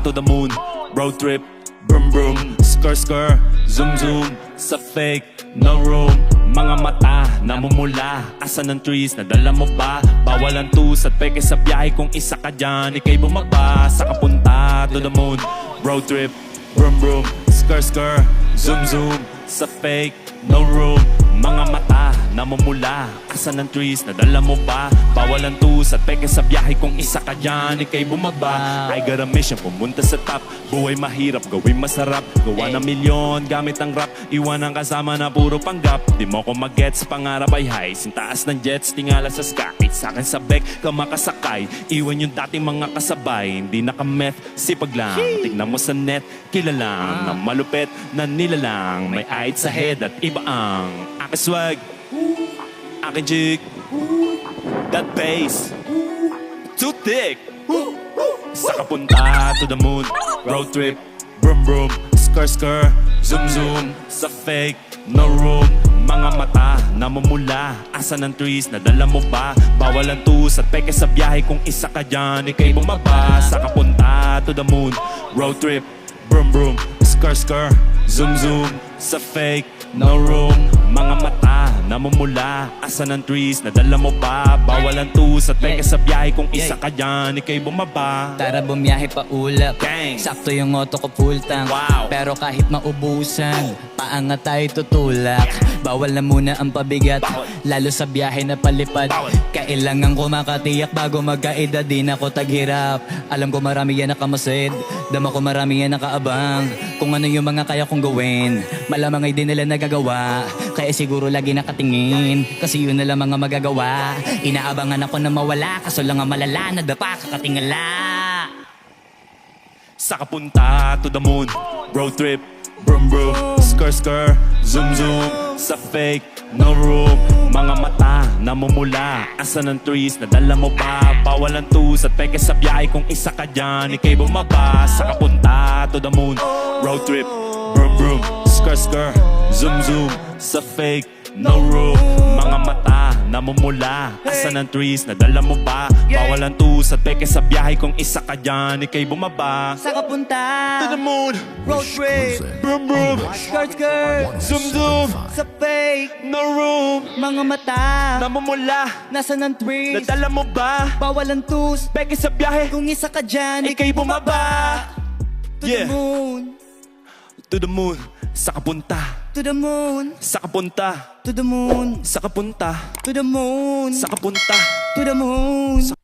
to the moon. Road trip, brum brum Skr skr, zoom zoom. Sa fake, no room. Mga mata, namumula. Asan ang trees, nadala mo ba? Bawal ang tus at peke sa biyahe. Kung isa ka dyan, ikay bumaba Sa kapunta to the moon. Road trip, brum brum Skr skr, zoom zoom. Sa fake, no room. Mga mata, namumula Asan ang trees, nadala mo ba? Bawal ang tus at peke sa biyahe Kung isa ka dyan, ikay bumaba. I got a mission, pumunta sa top. Buhay mahirap, gawin masarap. Gawa ng milyon, gamit ang rap. Iwan ang kasama na puro panggap. Di mo ko magets, pangarap ay high. Sintaas ng jets, tingala sa sky. Sa akin sa bek, ka makasakay. Iwan yung dating mga kasabay. Hindi nakameth, sipag lang. Tignan mo sa net, kilalang Na malupet, na nilalang May height sa head at iba ang Aking chick That bass, too thick. Sa kapunta to the moon. Road trip, brum brum Skr skr, zoom zoom. Sa fake, no room. Mga mata, namumula. Asan ang trees, nadala mo ba? Bawal ang tus at peke sa biyahe Kung isa ka dyan, ikay bumaba. Sa kapunta to the moon. Road trip, brum brum Skr skr, zoom zoom. Sa fake, no room. Mga mata, namumula Asan ang trees, nadala mo ba? Bawal ang tus at peke sa biyahe. Kung isa ka dyan, ikay bumaba. Tara bumiyahe pa ulap. Gang. Sakto yung auto ko full tank. Wow. Pero kahit maubusan Paangat tayo tutulak Bawal na muna ang pabigat Lalo sa biyahe na palipad. Kailangan ko makatiyak Bago magkaedad din ako taghirap. Alam ko marami yan nakamasid Dama ko marami yan nakaabang. Kung ano yung mga kaya kong gawin Malamang ay di nila nagagawa. Kaya siguro lagi nakatingin Kasi yun na lang mga magagawa. Inaabangan ako na mawala Kaso lang ang malala Nadapa kakatingala. Sa kapunta to the moon Road trip, brum brum Skr skr, zoom zoom. Sa fake, no room Mga mata, namumula. Asan ang trees, nadala mo ba? Bawal ang tus at peke sa biyahe Kung isa ka dyan, ikay bumaba. Sa kapunta to the moon. Road trip, brum brum Skr skr, zoom zoom. Sa fake, no room Mga mata, namumula Asan ang trees, nadala mo ba? Bawal ang tus at peke sa biyahe Kung isa ka dyan, ikay bumaba Sa kapunta to the moon. Road trip Boom boom. Skirt skirt Zoom zoom. Sa fake No room. Mga mata Namumula. Nasa ng trees Nadala mo ba? Bawal ang tus Peke sa biyahe. Kung isa ka dyan Ika'y bumaba. To Yeah. the moon To the moon. Sa kapunta. To the moon Sa kapunta. To the moon Sa kapunta. To the moon Sa kapunta. To the moon